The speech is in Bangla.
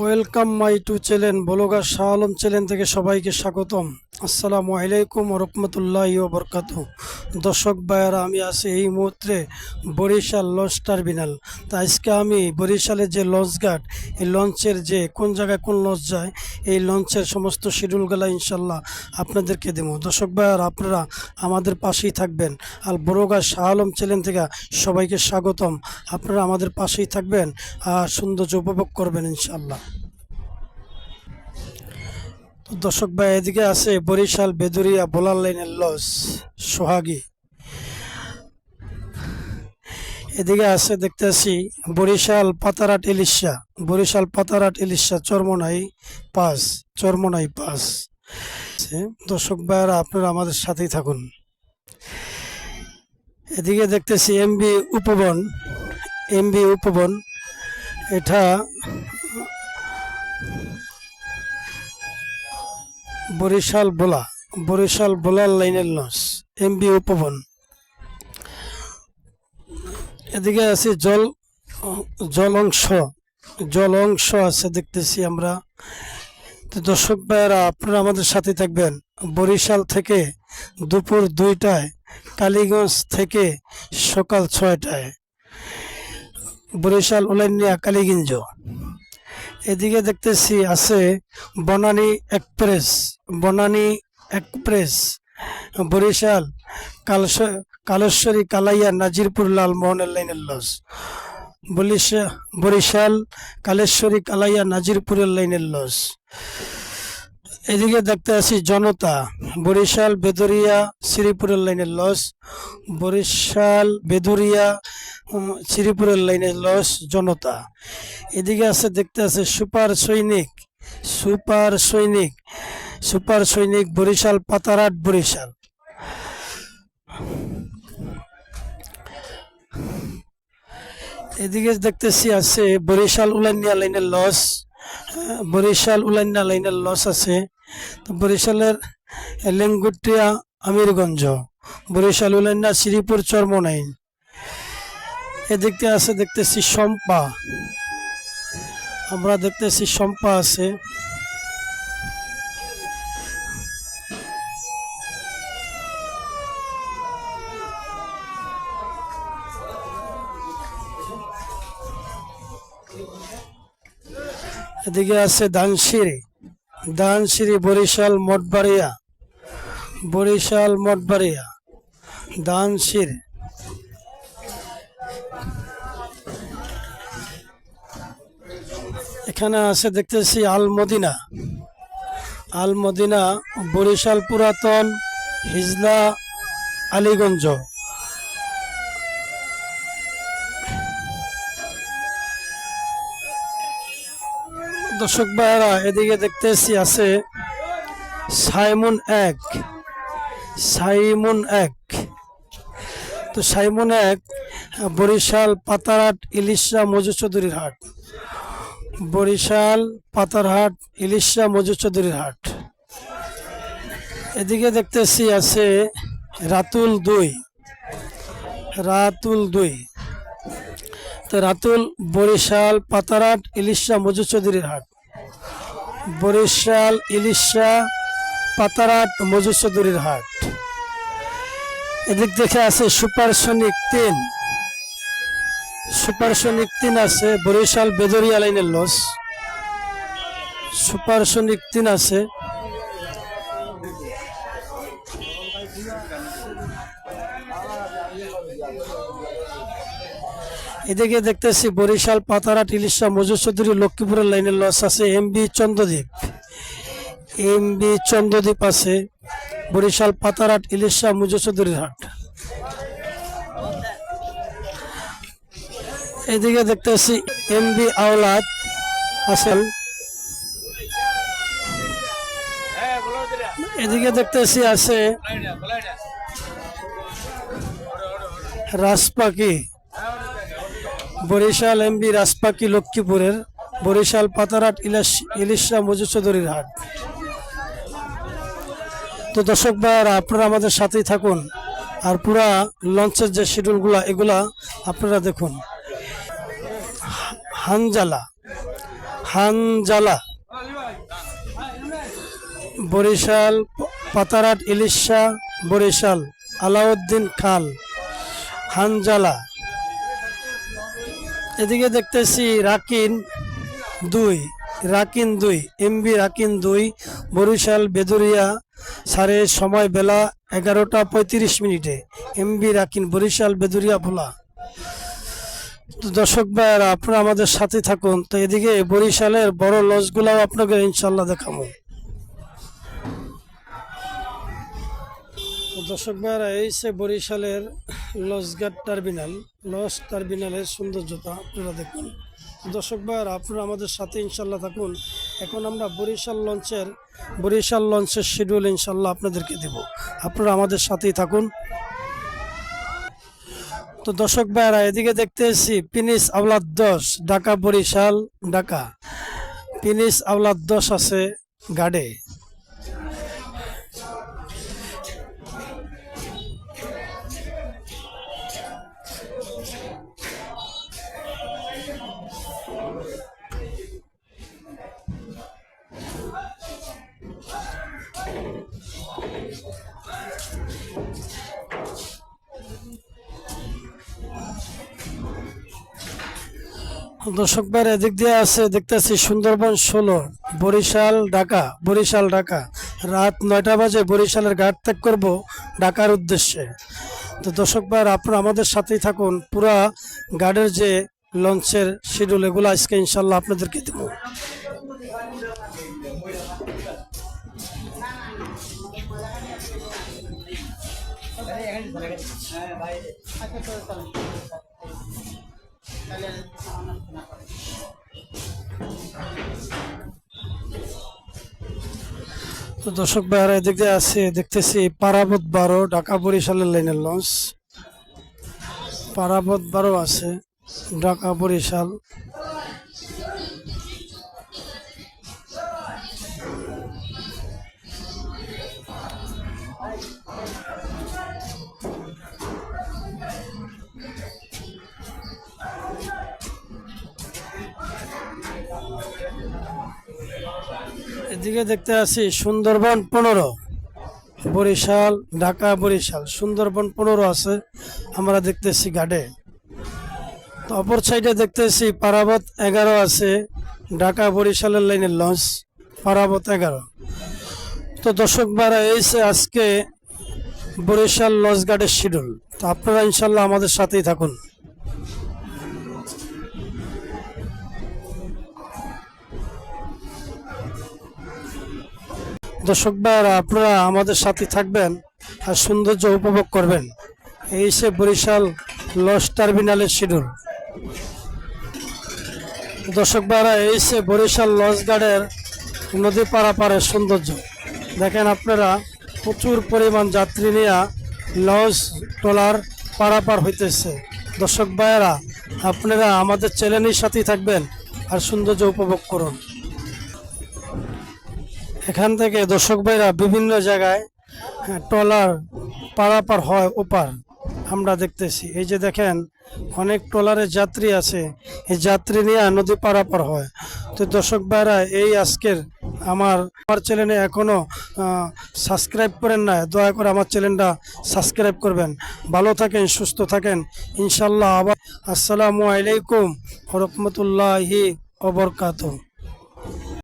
Welcome my to channel blogger Shah Alam channel থেকে সবাইকে স্বাগতম। আসসালামু আলাইকুম রহমতুল্লাহ বরকাত দর্শক ভাইয়ারা, আমি আছি এই মুহূর্তে বরিশাল লঞ্চ টার্মিনাল। তা আজকে আমি বরিশালের যে লঞ্চ ঘাট, এই লঞ্চের যে কোন জায়গায় কোন লঞ্চ যায়, এই লঞ্চের সমস্ত শিডিউলগুলো ইনশাল্লাহ আপনাদেরকে দেবো। দর্শক ভাইয়ারা, আপনারা আমাদের পাশেই থাকবেন। আর বড়গাঁ শাহ আলম চ্যানেল থেকে সবাইকে স্বাগতম। আপনারা আমাদের পাশেই থাকবেন আর সৌন্দর্য উপভোগ করবেন ইনশাল্লাহ দর্শক ভাই, এদিকে আছে বরিশাল, বেদুরিয়া, বোলার লাইনের লস, সোহাগী। এদিকে আছে দেখতেছি বরিশাল, পাতারাট ইলিশা বরিশাল, পাতারাট ইলিশা চরমনাই পাস চরমনাই পাস। দর্শক ভাইয়েরা, আপনারা আমাদের সাথেই থাকুন। এদিকে দেখতেছি এমবি উপবন এমবি উপবন। এটা বরিশাল বোলা, বরিশাল বোলার লাইনের লঞ্চ, এমবি উপবন। এদিকে আছে জল জল অংশ জল অংশ আছে দেখতেছি আমরা। তো দর্শক ভাইয়েরা, আপনারা আমাদের সাথে থাকবেন বরিশাল থেকে দুপুর দুইটায়, কালীগঞ্জ থেকে সকাল ছয়টায়। বরিশাল উলাইনিয়া কালীগঞ্জ। এদিকে দেখতেছি আছে বনানী এক্সপ্রেস বনানী এক্সপ্রেস, বরিশাল কালেশ্বরী, কালাইয়া, নাজিরপুর লালমোহনের লাইনের লস বরিশা বরিশাল, কালেশ্বরী, কালাইয়া, নাজিরপুরের লাইনের লস এদিকে দেখতে আছি জনতা। বরিশাল, বেদরিয়া, শ্রীপুরের লাইনের লস। বরিশাল, বেদরিয়া শ্রীপুরের লাইনের লস জনতা। এদিকে আছে, দেখতে আছে সুপার সৈনিক। সুপার সৈনিক। সুপার সৈনিক বরিশাল, পাতারাট বরিশাল। এদিকে দেখতেছি আছে বরিশাল উলানিয়া লাইনের লস। বরিশাল উলাইনা লাইনার লস আছে। তো বরিশালের লেঙ্গুটিয়া আমিরগঞ্জ, বরিশাল উলাইনা শ্রীপুর চর্মনাইন এদিকে আছে দেখতেছি শম্পা। আমরা দেখতেছি শম্পা আছে। এদিকে আছে দানশিরি। দানশিরি, বরিশাল, মঠবাড়িয়া। বরিশাল, মঠবাড়িয়া। দানশিরি। এখানে আছে দেখতেছি আলমদিনা। আলমদিনা বরিশাল পুরাতন, হিজলা, আলীগঞ্জ। দর্শক ভাইয়েরা, এদিকে দেখতেছি আছে সাইমন এক। সাইমন এক। তো সাইমন এক, বরিশাল পাতারহাট ইলিশা মজু চৌধুরীর হাট। বরিশাল পাতারহাট ইলিশা মজু চৌধুরীর হাট। এদিকে দেখতেছি আছে রাতুল দুই। রাতুল দুই। তো রাতুল বরিশাল পাতারহাট ইলিশা মজু চৌধুরীর হাট। বরিশাল, ইলিশা, পাতারাট মজু চৌধুরীর হাট। এদিক দেখে আছে সুপারসনিক তিন। সুপারসনিক তিন আছে বরিশাল বেদরিয়া লাইনের লস। সুপারসনিক তিন আছে এদিকে দেখতেছি বরিশাল, পাতারা টিলিশা মজুর চৌধুরী লক্ষ্মীপুরের লাইনের লস আছে M B Chandradwip. M B Chandradwip আছে বরিশাল পাতারাট ইলিশা মজুর চৌধুরীর হাট। এদিকে দেখতেছি এম বি আওলাদ আছেন এদিকে দেখতেছি আছে রাজপাকি বরিশাল এমবি রাজপাকি লক্ষ্মীপুরের বরিশাল ইলাস ইলিশা মজু চৌধুরীর হাট। তো দর্শক ভাইয়ারা, আপনারা আমাদের সাথেই থাকুন আর পুরা লঞ্চের যে শিডিউলগুলা, এগুলা আপনারা দেখুন। হানজালা হানজালা, বরিশাল পাতারাট ইলিশা বরিশাল আলাউদ্দিন খাল, হানজালা এদিকে দেখতেছি রাকিন দুই রাকিন দুই এমবি রাকিন দুই, বরিশাল বেদুরিয়া সাড়ে সময় বেলা এগারোটা পঁয়ত্রিশ মিনিটে। এমবি রাকিন, বরিশাল বেদুরিয়া ভোলা। দর্শক ভাইয়ারা, আপনারা আমাদের সাথে থাকুন। তো এদিকে বরিশালের বড় লজগুলাও আপনাকে ইনশাল্লাহ দেখাবো। দর্শক ভাইয়ারা, এই সে বরিশালের লজঘাট টার্মিনাল লস টার্মিনালের সৌন্দর্যতা আপনারা দেখুন। দর্শক ভাইয়ারা, আপনারা আমাদের সাথে ইনশাল্লাহ থাকুন। এখন আমরা বরিশাল লঞ্চের বরিশাল লঞ্চের শিডিউল ইনশাল্লাহ আপনাদেরকে দেব। আপনারা আমাদের সাথেই থাকুন। তো দর্শক ভাইয়ারা, এদিকে দেখতে এসেছি পিনিস আওলাদ দশ, ঢাকা বরিশাল, ঢাকা। পিনিস আওলাদ দশ আছে গাড়ে দর্শক ভাইয়ের এদিক দিয়ে আছে, দেখতেছি সুন্দরবন ষোলো, বরিশাল, ঢাকা বরিশাল, ঢাকা। রাত নয়টা বাজে, বরিশালের ঘাট ত্যাগ করব ঢাকার উদ্দেশ্যে। তো দর্শক ভাইয়ের আপনারা আমাদের সাথেই থাকুন। পুরা গার্ডের যে লঞ্চের শিডিউল এগুলো আজকে ইনশাল্লাহ আপনাদেরকে দেব। তো দর্শক ভাইয়ারা, এদিক আছে, দেখতেছি পারাবত বারো, ঢাকা বরিশালের লাইনের লঞ্চ। পারাবত বারো আছে। ঢাকা বরিশাল। এদিকে দেখতে আছি সুন্দরবন পনেরো, বরিশাল, ঢাকা বরিশাল। সুন্দরবন পনেরো আছে, আমরা দেখতেছি গাড়ে তো অপর সাইডে দেখতেছি পারাবত এগারো আছে, ঢাকা বরিশালের লাইনের লঞ্চ, পারাবত এগারো। তো দর্শক বারা এইছে আজকে বরিশাল লঞ্চ গার্ডের শিডিউল তো আপনারা ইনশাল্লাহ আমাদের সাথেই থাকুন। দর্শক ভাইয়ারা আপনারা আমাদের সাথে থাকবেন আর সৌন্দর্য উপভোগ করবেন। এই সে বরিশাল লস টার্মিনালের শিডিউল দর্শক ভাইয়ারা এই সে বরিশাল লঞ্চ গার্ডের নদী পারাপারের সৌন্দর্য দেখেন আপনারা প্রচুর পরিমাণ যাত্রী নিয়ে লঞ্চ ট্রলার পারাপার হইতেছে। দর্শক ভাইয়ারা আপনারা আমাদের চ্যানেলের সাথেই থাকবেন আর সৌন্দর্য উপভোগ করুন। এখান থেকে দর্শক ভাইরা বিভিন্ন জায়গায় হ্যাঁ, ট্রলার পারাপার হয় ওপার আমরা দেখতেছি। এই যে দেখেন অনেক ট্রলারের যাত্রী আছে। এই যাত্রী নিয়ে নদী পারাপার হয়। তো দর্শক ভাইরা, এই আজকের আমার আমার চ্যানেলে এখনও সাবস্ক্রাইব করেন না দয়া করে আমার চ্যানেলটা সাবস্ক্রাইব করবেন। ভালো থাকেন, সুস্থ থাকেন। ইনশাল্লাহ আবার, আসসালামু আলাইকুম রহমতুল্লাহি ওবরকাত